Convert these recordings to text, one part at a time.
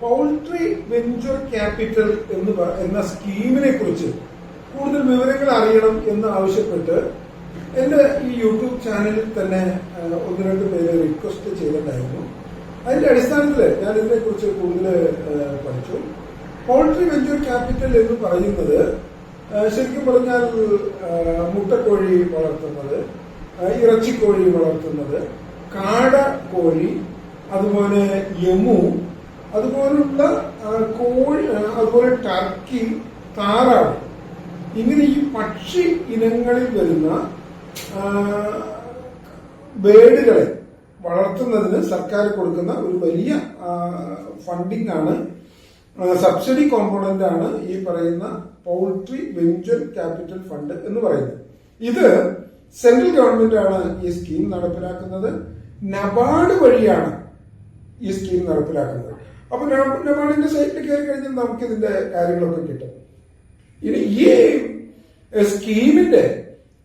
Poultry venture capital എന്ന് എന്ന സ്കീമിനെ കുറിച്ച് കൂടുതൽ വിവരങ്ങൾ അറിയണം എന്ന് ആവശ്യപ്പെട്ട് എന്റെ ഈ യൂട്യൂബ് ചാനലിൽ തന്നെ ഒന്ന് രണ്ട് പേര് റിക്വസ്റ്റ് ചെയ്തിട്ടുണ്ടായിരുന്നു. അതിന്റെ അടിസ്ഥാനത്തിൽ ഞാൻ ഇതിനെ കുറിച്ച് കൂടുതൽ പഠിച്ചു. പൗൾട്രി വെഞ്ചർ ക്യാപിറ്റൽ എന്ന് പറയുന്നത് ശരിക്കും പറഞ്ഞാൽ മുട്ടക്കോഴി വളർത്തുന്നത് ഇറച്ചിക്കോഴി വളർത്തുന്നത് കാട കോഴി അതുപോലെ യമു കോഴി അതുപോലെ ടർക്കി താറാവ്. ഇങ്ങനെ ഈ പക്ഷി ഇനങ്ങളിൽ വരുന്ന ബേഡുകളെ വളർത്തുന്നതിന് സർക്കാർ കൊടുക്കുന്ന ഒരു വലിയ ഫണ്ടിംഗ് ആണ്. സബ്സിഡി കോമ്പോണന്റ് ആണ് ഈ പറയുന്ന പൗൾട്രി വെഞ്ചർ ക്യാപിറ്റൽ ഫണ്ട് എന്ന് പറയുന്നത്. ഇത് സെൻട്രൽ ഗവൺമെന്റ് ആണ് ഈ സ്കീം നടപ്പിലാക്കുന്നത്. നബാർഡ് വഴിയാണ് ഈ സ്കീം നടപ്പിലാക്കുന്നത്. അപ്പൊ നബാർഡിന്റെ സൈറ്റിൽ കയറി കഴിഞ്ഞാൽ നമുക്ക് ഇതിന്റെ കാര്യങ്ങളൊക്കെ കിട്ടും. ഇനി ഈ സ്കീമിന്റെ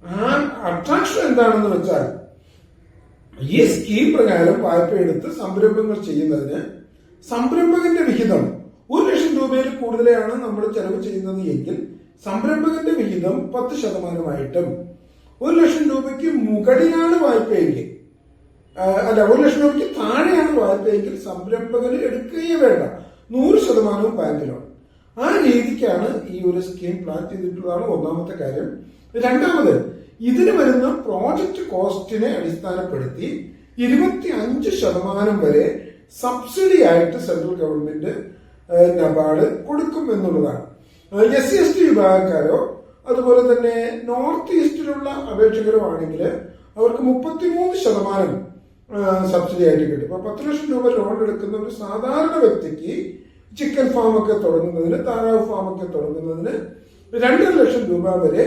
ആ അട്രാക്ഷൻ എന്താണെന്ന് വെച്ചാൽ ഈ സ്കീം പ്രകാരം വായ്പ എടുത്ത് സംരംഭങ്ങൾ ചെയ്യുന്നതിന് സംരംഭകന്റെ വിഹിതം ഒരു ലക്ഷം രൂപയിൽ കൂടുതലാണ് നമ്മൾ ചെലവ് ചെയ്യുന്നത് എങ്കിൽ സംരംഭകന്റെ വിഹിതം പത്ത് ശതമാനമായിട്ടും ഒരു ലക്ഷം രൂപയ്ക്ക് മുകളിലാണ് വായ്പയെങ്കിൽ അല്ല ഒരു ലക്ഷം രൂപയ്ക്ക് താഴെയാണ് വായ്പയെങ്കിൽ സംരംഭകന് എടുക്കുകയേ വേണ്ട. നൂറ് ശതമാനവും ബാങ്ക് ലോൺ ആ രീതിക്കാണ് ഈ ഒരു സ്കീം പ്ലാൻ ചെയ്തിട്ടുള്ളതാണ് ഒന്നാമത്തെ കാര്യം. രണ്ടാമത് ഇതിന് വരുന്ന പ്രോജക്റ്റ് കോസ്റ്റിനെ അടിസ്ഥാനപ്പെടുത്തി ഇരുപത്തി അഞ്ച് ശതമാനം വരെ സബ്സിഡി ആയിട്ട് സെൻട്രൽ ഗവൺമെന്റ് നബാഡ് കൊടുക്കും എന്നുള്ളതാണ്. എസ് സി എസ് ടി വിഭാഗക്കാരോ അതുപോലെ തന്നെ നോർത്ത് ഈസ്റ്റിലുള്ള അപേക്ഷകരോ ആണെങ്കിൽ അവർക്ക് മുപ്പത്തിമൂന്ന് ശതമാനം സബ്സിഡി ആയിട്ട് കിട്ടും. അപ്പൊ പത്ത് ലക്ഷം രൂപ ലോൺ എടുക്കുന്ന ഒരു സാധാരണ വ്യക്തിക്ക് ചിക്കൻ ഫാം ഒക്കെ തുടങ്ങുന്നതിന് താറാവ് ഫാം ഒക്കെ തുടങ്ങുന്നതിന് രണ്ടര ലക്ഷം രൂപ വരെ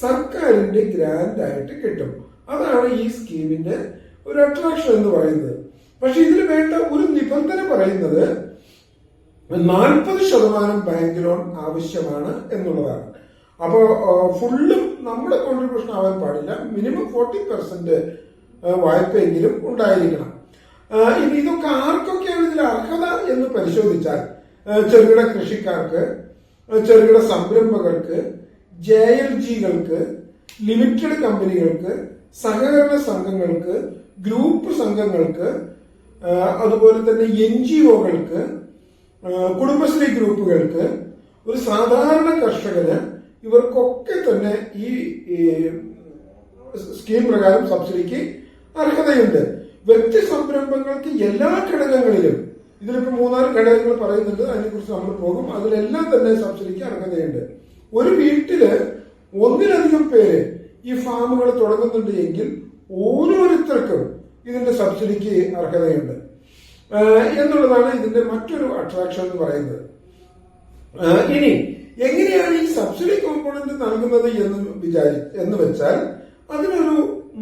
സർക്കാരിന്റെ ഗ്രാൻഡ് ആയിട്ട് കിട്ടും. അതാണ് ഈ സ്കീമിന്റെ ഒരു അട്രാക്ഷൻ എന്ന് പറയുന്നത്. പക്ഷെ ഇതിന് വേണ്ട ഒരു നിബന്ധന പറയുന്നത് നാൽപ്പത് ശതമാനം ബാങ്ക് ലോൺ ആവശ്യമാണ് എന്നുള്ളതാണ്. അപ്പോൾ ഫുള്ളും നമ്മുടെ കോൺട്രിബ്യൂഷൻ ആവാൻ പാടില്ല. മിനിമം ഫോർട്ടി പെർസെന്റ് വായ്പയെങ്കിലും ഉണ്ടായിരിക്കണം. ഇനി ഇതൊക്കെ ആർക്കൊക്കെയാണ് ഇതിൽ അർഹത എന്ന് പരിശോധിച്ചാൽ ചെറുകിട കൃഷിക്കാർക്ക് ചെറുകിട സംരംഭകർക്ക് ജെ എൽ ജികൾക്ക് ലിമിറ്റഡ് കമ്പനികൾക്ക് സഹകരണ സംഘങ്ങൾക്ക് ഗ്രൂപ്പ് സംഘങ്ങൾക്ക് അതുപോലെ തന്നെ എൻ ജി ഒകൾക്ക് കുടുംബശ്രീ ഗ്രൂപ്പുകൾക്ക് ഒരു സാധാരണ കർഷകന് ഇവർക്കൊക്കെ തന്നെ ഈ, സ്കീം പ്രകാരം സബ്സിഡിക്ക് അർഹതയുണ്ട്. വ്യക്തി സംരംഭങ്ങൾക്ക് എല്ലാ ഘടകങ്ങളിലും ഇതിലിപ്പോ മൂന്നാൽ ഘടകങ്ങൾ പറയുന്നുണ്ട് അതിനെക്കുറിച്ച് നമ്മൾ പോകും. അതിലെല്ലാം തന്നെ സബ്സിഡിക്ക് അർഹതയുണ്ട്. ഒരു വീട്ടിൽ ഒന്നിലധികം പേര് ഈ ഫാമുകൾ തുടങ്ങുന്നുണ്ട് എങ്കിൽ ഓരോരുത്തർക്കും ഇതിന്റെ സബ്സിഡിക്ക് അർഹതയുണ്ട്. എന്നുള്ളതാണ് ഇതിന്റെ മറ്റൊരു അട്രാക്ഷൻ എന്ന് പറയുന്നത്. ഇനി എങ്ങനെയാണ് ഈ സബ്സിഡി കോമ്പോണന്റ് നൽകുന്നത് എന്ന് വിചാരി എന്ന് വെച്ചാൽ അതിനൊരു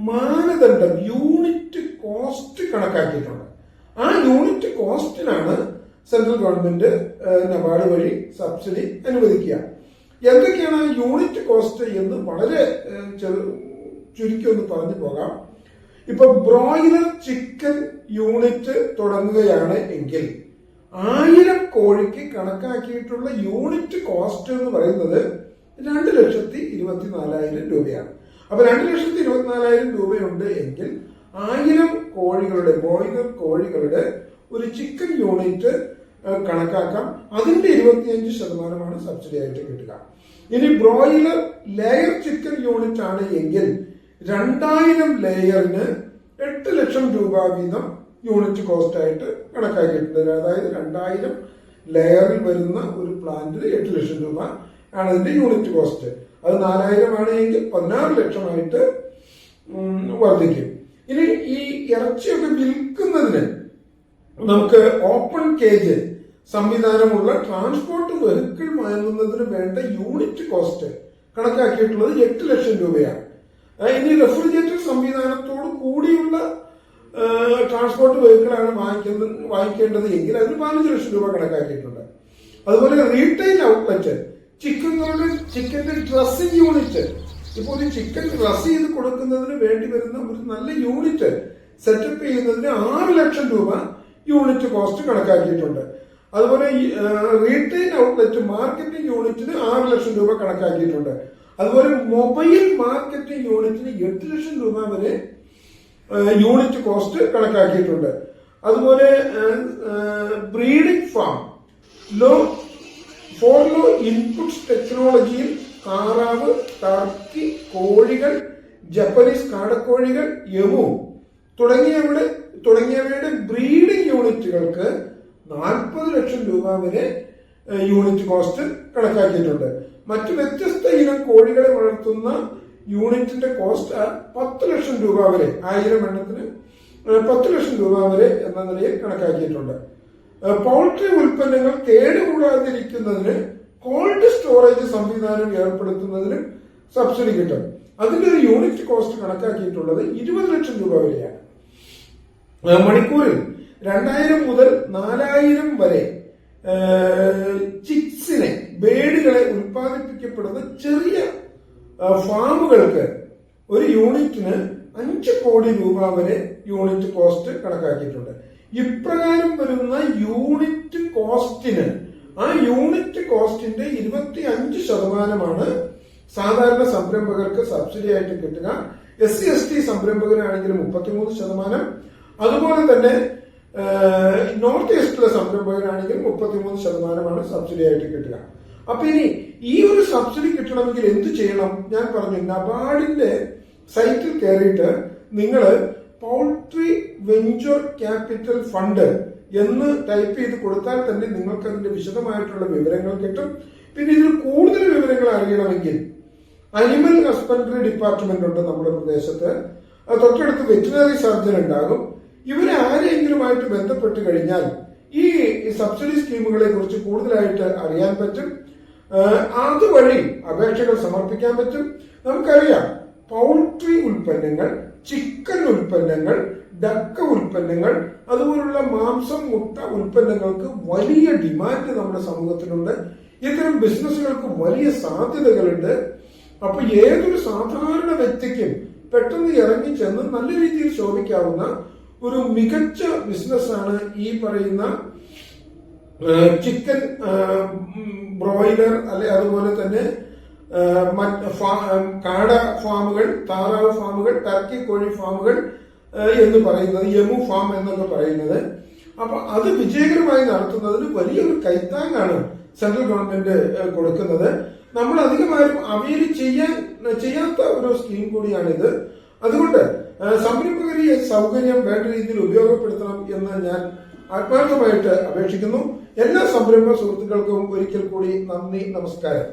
മാനദണ്ഡം യൂണിറ്റ് കോസ്റ്റ് കണക്കാക്കിയിട്ടുണ്ട്. ആ യൂണിറ്റ് കോസ്റ്റിനാണ് സെൻട്രൽ ഗവൺമെന്റ് നബാർഡ് വഴി സബ്സിഡി അനുവദിക്കുക. എന്തൊക്കെയാണ് യൂണിറ്റ് കോസ്റ്റ് എന്ന് വളരെ ചുരുക്കി ഒന്ന് പറഞ്ഞു പോകാം. ഇപ്പൊ ബ്രോയിലർ ചിക്കൻ യൂണിറ്റ് തുടങ്ങുകയാണ് എങ്കിൽ ആയിരം കോഴിക്ക് കണക്കാക്കിയിട്ടുള്ള യൂണിറ്റ് കോസ്റ്റ് എന്ന് പറയുന്നത് രണ്ട് ലക്ഷത്തി ഇരുപത്തിനാലായിരം രൂപയാണ്. അപ്പൊ രണ്ട് ലക്ഷത്തി ഇരുപത്തിനാലായിരം രൂപയുണ്ട് എങ്കിൽ ആയിരം കോഴികളുടെ ബോയിലർ കോഴികളുടെ ഒരു ചിക്കൻ യൂണിറ്റ് കണക്കാക്കാം. അതിന്റെ ഇരുപത്തിയഞ്ച് ശതമാനമാണ് സബ്സിഡി ആയിട്ട് കിട്ടുക. ഇനി ബ്രോയിലർ ലെയർ ചിക്കൻ യൂണിറ്റ് ആണ് എങ്കിൽ രണ്ടായിരം ലെയറിന് എട്ട് ലക്ഷം രൂപ വീതം യൂണിറ്റ് കോസ്റ്റ് ആയിട്ട് കണക്കാക്കിയിട്ടുണ്ട്. അതായത് രണ്ടായിരം ലെയറിൽ വരുന്ന ഒരു പ്ലാന്റിന് എട്ട് ലക്ഷം രൂപ ആണ് അതിന്റെ യൂണിറ്റ് കോസ്റ്റ് അത് നാലായിരം ആണ് എങ്കിൽ പതിനാറ് ലക്ഷമായിട്ട് വർദ്ധിക്കും. ഇനി ഈ ഇറച്ചിയൊക്കെ വിൽക്കുന്നതിന് നമുക്ക് ഓപ്പൺ കേജ് സംവിധാനമുള്ള ട്രാൻസ്പോർട്ട് വെഹിക്കിൾ വാങ്ങുന്നതിന് വേണ്ട യൂണിറ്റ് കോസ്റ്റ് കണക്കാക്കിയിട്ടുള്ളത് എട്ട് ലക്ഷം രൂപയാണ്. ഇനി റെഫ്രിജറേറ്റർ സംവിധാനത്തോട് കൂടിയുള്ള ട്രാൻസ്പോർട്ട് വെഹിക്കിളാണ് വാങ്ങിക്കുന്നത് വാങ്ങിക്കേണ്ടത് എങ്കിൽ അതിന് പതിനഞ്ച് ലക്ഷം രൂപ കണക്കാക്കിയിട്ടുണ്ട്. അതുപോലെ റീറ്റെയിൽ ഔട്ട്ലെറ്റ് ചിക്കനുകളുടെ ചിക്കന്റെ ഡ്രസ്സിംഗ് യൂണിറ്റ് ഇപ്പോൾ ഒരു ചിക്കൻ ഡ്രസ് ചെയ്ത് കൊടുക്കുന്നതിന് വേണ്ടി വരുന്ന ഒരു നല്ല യൂണിറ്റ് സെറ്റപ്പ് ചെയ്യുന്നതിന് ആറ് ലക്ഷം രൂപ യൂണിറ്റ് കോസ്റ്റ് കണക്കാക്കിയിട്ടുണ്ട്. അതുപോലെ റീറ്റെയിൽ ഔട്ട്ലെറ്റ് മാർക്കറ്റിംഗ് യൂണിറ്റിന് ആറ് ലക്ഷം രൂപ കണക്കാക്കിയിട്ടുണ്ട്. അതുപോലെ മൊബൈൽ മാർക്കറ്റിംഗ് യൂണിറ്റിന് എട്ട് ലക്ഷം രൂപ വരെ യൂണിറ്റ് കോസ്റ്റ് കണക്കാക്കിയിട്ടുണ്ട്. അതുപോലെ breeding farm low four low inputs ടെക്നോളജിയിൽ താറാവ് ടർക്കി കോഴികൾ ജപ്പനീസ് കാടക്കോഴികൾ യമു തുടങ്ങിയവയുടെ തുടങ്ങിയവയുടെ ബ്രീഡിംഗ് യൂണിറ്റുകൾക്ക് നാൽപ്പത് ലക്ഷം രൂപ വരെ യൂണിറ്റ് കോസ്റ്റ് കണക്കാക്കിയിട്ടുണ്ട്. മറ്റ് വ്യത്യസ്ത ഇനം കോഴികളെ വളർത്തുന്ന യൂണിറ്റിന്റെ കോസ്റ്റ് പത്ത് ലക്ഷം രൂപ വരെ ആയിരം എണ്ണത്തിന് പത്ത് ലക്ഷം രൂപ വരെ എന്ന നിലയിൽ കണക്കാക്കിയിട്ടുണ്ട്. പൗൾട്രി ഉൽപ്പന്നങ്ങൾ കേടുകൂടാതിരിക്കുന്നതിന് കോൾഡ് സ്റ്റോറേജ് സംവിധാനം ഏർപ്പെടുത്തുന്നതിന് സബ്സിഡി കിട്ടും. അതിന്റെ ഒരു യൂണിറ്റ് കോസ്റ്റ് കണക്കാക്കിയിട്ടുള്ളത് ഇരുപത് ലക്ഷം രൂപ വരെയാണ്. മണിക്കൂറിൽ രണ്ടായിരം മുതൽ നാലായിരം വരെ ചിക്സിനെ ബേഡുകളെ ഉൽപ്പാദിപ്പിക്കപ്പെടുന്ന ചെറിയ ഫാമുകൾക്ക് ഒരു യൂണിറ്റിന് അഞ്ച് കോടി രൂപ വരെ യൂണിറ്റ് കോസ്റ്റ് കണക്കാക്കിയിട്ടുണ്ട്. ഇപ്രകാരം വരുന്ന യൂണിറ്റ് കോസ്റ്റിന് ആ യൂണിറ്റ് കോസ്റ്റിന്റെ ഇരുപത്തി അഞ്ച് ശതമാനമാണ് സാധാരണ സംരംഭകർക്ക് സബ്സിഡി ആയിട്ട് കിട്ടുക. എസ് സി എസ് ടി സംരംഭകരാണെങ്കിൽ മുപ്പത്തിമൂന്ന് ശതമാനം. അതുപോലെ തന്നെ നോർത്ത് ഈസ്റ്റിലെ സംരംഭകരാണെങ്കിൽ മുപ്പത്തിമൂന്ന് ശതമാനമാണ് സബ്സിഡി ആയിട്ട് കിട്ടുക. അപ്പൊ ഇനി ഈ ഒരു സബ്സിഡി കിട്ടണമെങ്കിൽ എന്ത് ചെയ്യണം? ഞാൻ പറഞ്ഞു നബാർഡിന്റെ സൈറ്റിൽ കയറിയിട്ട് നിങ്ങൾ പൗൾട്രി വെഞ്ചർ ക്യാപിറ്റൽ ഫണ്ട് എന്ന് ടൈപ്പ് ചെയ്ത് കൊടുത്താൽ തന്നെ നിങ്ങൾക്ക് അതിന്റെ വിശദമായിട്ടുള്ള വിവരങ്ങൾ കിട്ടും. പിന്നെ ഇതിൽ കൂടുതൽ വിവരങ്ങൾ അറിയണമെങ്കിൽ അനിമൽ ഹസ്ബൻഡറി ഡിപ്പാർട്ട്മെന്റ് ഉണ്ട് നമ്മുടെ പ്രദേശത്ത്. തൊട്ടടുത്ത് വെറ്റിനറി സർജൻ ഉണ്ടാകും. ഇവരെ ആരെങ്കിലുമായിട്ട് ബന്ധപ്പെട്ട് കഴിഞ്ഞാൽ ഈ സബ്സിഡി സ്കീമുകളെ കുറിച്ച് കൂടുതലായിട്ട് അറിയാൻ പറ്റും. അതുവഴി അപേക്ഷകൾ സമർപ്പിക്കാൻ പറ്റും. നമുക്കറിയാം പൗൾട്രി ഉൽപ്പന്നങ്ങൾ ചിക്കൻ ഉൽപ്പന്നങ്ങൾ ഡക്ക ഉൽപ്പന്നങ്ങൾ അതുപോലുള്ള മാംസം മുട്ട ഉൽപ്പന്നങ്ങൾക്ക് വലിയ ഡിമാൻഡ് നമ്മുടെ സമൂഹത്തിലുണ്ട്. ഇത്തരം ബിസിനസ്സുകൾക്ക് വലിയ സാധ്യതകളുണ്ട്. അപ്പൊ ഏതൊരു സാധാരണ വ്യക്തിക്കും പെട്ടെന്ന് ഇറങ്ങി ചെന്ന് നല്ല രീതിയിൽ ശോഭിക്കാവുന്ന ഒരു മികച്ച ബിസിനസ്സാണ് ഈ പറയുന്ന ചിക്കൻ ബ്രോയിലർ അല്ലെ അതുപോലെ തന്നെ കാട ഫാമുകൾ താറാവ് ഫാമുകൾ ടർക്കി കോഴി ഫാമുകൾ എന്ന് പറയുന്നത് യമു ഫാം എന്നൊക്കെ പറയുന്നത്. അപ്പൊ അത് വിജയകരമായി നടത്തുന്നതിന് വലിയൊരു കൈത്താങ്ങാണ് സെൻട്രൽ ഗവൺമെന്റ് കൊടുക്കുന്നത്. നമ്മൾ അധികമായും അവയിൽ ചെയ്യാൻ ചെയ്യാത്ത ഒരു സ്കീം കൂടിയാണിത്. അതുകൊണ്ട് സംരംഭകരെ സൗകര്യം വേണ്ട രീതിയിൽ ഉപയോഗപ്പെടുത്തണം എന്ന് ഞാൻ ആത്മാർത്ഥമായിട്ട് അപേക്ഷിക്കുന്നു. എല്ലാ സംരംഭ സുഹൃത്തുക്കൾക്കും ഒരിക്കൽ കൂടി നന്ദി നമസ്കാരം.